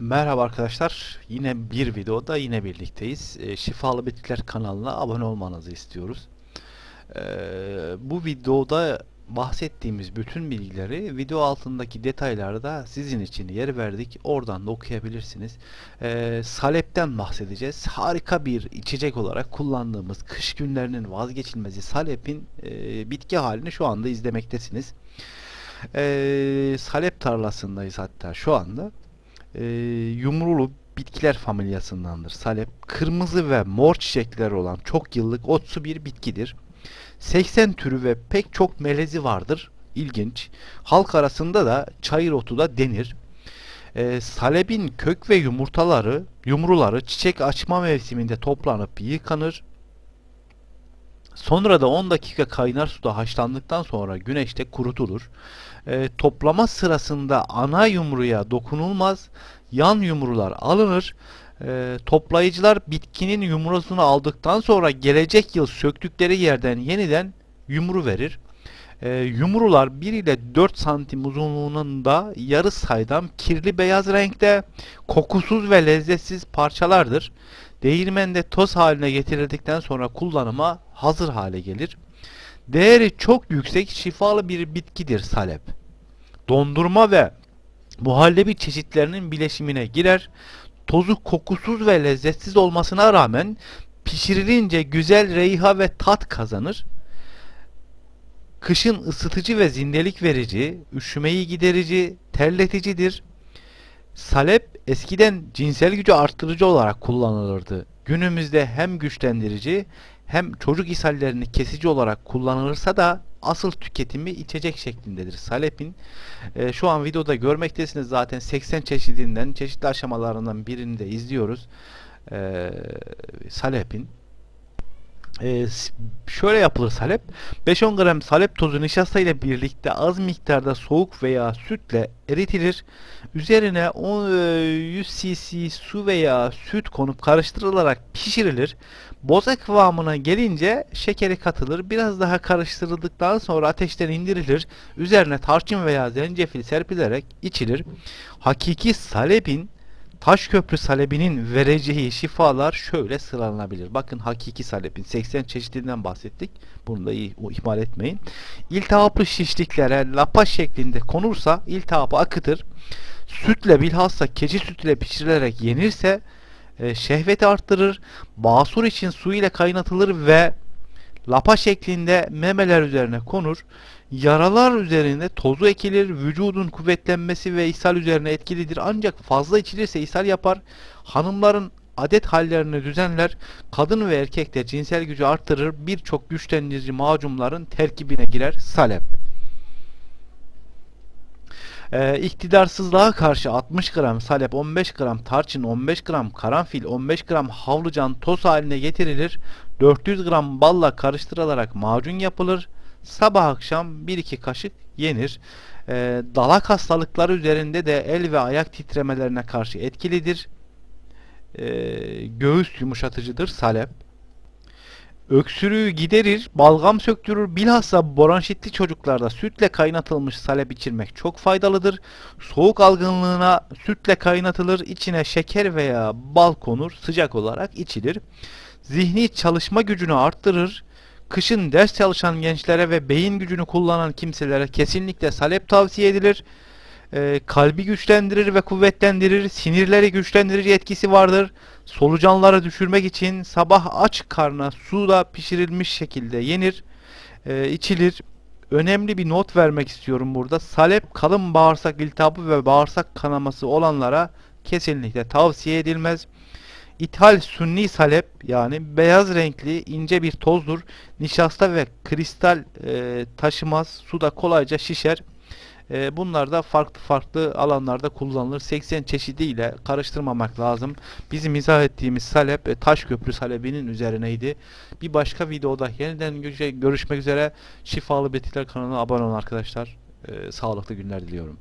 Merhaba arkadaşlar. Yine bir videoda yine birlikteyiz. E, Şifalı Bitkiler kanalına abone olmanızı istiyoruz. E, bu videoda bahsettiğimiz bütün bilgileri video altındaki detaylarda sizin için yer verdik. Oradan da okuyabilirsiniz. E, salepten bahsedeceğiz. Harika bir içecek olarak kullandığımız kış günlerinin vazgeçilmezi salepin e, bitki halini şu anda izlemektesiniz. E, salep tarlasındayız hatta şu anda e, yumrulu bitkiler familyasındandır. Salep kırmızı ve mor çiçekleri olan çok yıllık otsu bir bitkidir. 80 türü ve pek çok melezi vardır. İlginç. Halk arasında da çayır otu da denir. E, salebin kök ve yumurtaları, yumruları çiçek açma mevsiminde toplanıp yıkanır. Sonra da 10 dakika kaynar suda haşlandıktan sonra güneşte kurutulur. E, toplama sırasında ana yumruya dokunulmaz. Yan yumrular alınır. E, toplayıcılar bitkinin yumrusunu aldıktan sonra gelecek yıl söktükleri yerden yeniden yumru verir. E, yumrular 1 ile 4 santim uzunluğunda yarı saydam kirli beyaz renkte kokusuz ve lezzetsiz parçalardır. Değirmende toz haline getirildikten sonra kullanıma hazır hale gelir. Değeri çok yüksek şifalı bir bitkidir salep. Dondurma ve muhallebi çeşitlerinin bileşimine girer. Tozu kokusuz ve lezzetsiz olmasına rağmen pişirilince güzel reyha ve tat kazanır. Kışın ısıtıcı ve zindelik verici, üşümeyi giderici, terleticidir. Salep eskiden cinsel gücü arttırıcı olarak kullanılırdı. Günümüzde hem güçlendirici hem çocuk ishallerini kesici olarak kullanılırsa da asıl tüketimi içecek şeklindedir. Salep'in e, şu an videoda görmektesiniz zaten 80 çeşidinden çeşitli aşamalarından birini de izliyoruz. E, Salep'in ee, şöyle yapılır salep. 5-10 gram salep tozu nişasta ile birlikte az miktarda soğuk veya sütle eritilir. Üzerine 10, 100 cc su veya süt konup karıştırılarak pişirilir. Boza kıvamına gelince şekeri katılır. Biraz daha karıştırıldıktan sonra ateşten indirilir. Üzerine tarçın veya zencefil serpilerek içilir. Hakiki salepin Taşköprü salebinin vereceği şifalar şöyle sıralanabilir. Bakın hakiki salebin 80 çeşidinden bahsettik. Bunu da iyi, ihmal etmeyin. İltihaplı şişliklere lapa şeklinde konursa iltihabı akıtır. Sütle bilhassa keçi sütüyle pişirilerek yenirse e, şehveti arttırır. Basur için su ile kaynatılır ve lapa şeklinde memeler üzerine konur. Yaralar üzerinde tozu ekilir, vücudun kuvvetlenmesi ve ishal üzerine etkilidir. Ancak fazla içilirse ishal yapar. Hanımların adet hallerini düzenler. Kadın ve erkekte cinsel gücü arttırır. Birçok güçlendirici macunların terkibine girer. Salep. Ee, iktidarsızlığa karşı 60 gram salep, 15 gram tarçın, 15 gram karanfil, 15 gram havlucan toz haline getirilir. 400 gram balla karıştırılarak macun yapılır. Sabah akşam 1-2 kaşık yenir. E, dalak hastalıkları üzerinde de el ve ayak titremelerine karşı etkilidir. E, göğüs yumuşatıcıdır salep. Öksürüğü giderir, balgam söktürür. Bilhassa bronşitli çocuklarda sütle kaynatılmış salep içirmek çok faydalıdır. Soğuk algınlığına sütle kaynatılır. İçine şeker veya bal konur. Sıcak olarak içilir. Zihni çalışma gücünü arttırır. Kışın ders çalışan gençlere ve beyin gücünü kullanan kimselere kesinlikle salep tavsiye edilir. Ee, kalbi güçlendirir ve kuvvetlendirir. Sinirleri güçlendirici etkisi vardır. Solucanları düşürmek için sabah aç karna suda pişirilmiş şekilde yenir, e, içilir. Önemli bir not vermek istiyorum burada. Salep kalın bağırsak iltihabı ve bağırsak kanaması olanlara kesinlikle tavsiye edilmez. İthal sünni salep yani beyaz renkli ince bir tozdur. Nişasta ve kristal e, taşımaz. Suda kolayca şişer. E, bunlar da farklı farklı alanlarda kullanılır. 80 çeşidiyle karıştırmamak lazım. Bizim izah ettiğimiz salep e, taş köprü salebinin üzerineydi. Bir başka videoda yeniden görüşmek üzere. Şifalı Betitler kanalına abone olun arkadaşlar. E, sağlıklı günler diliyorum.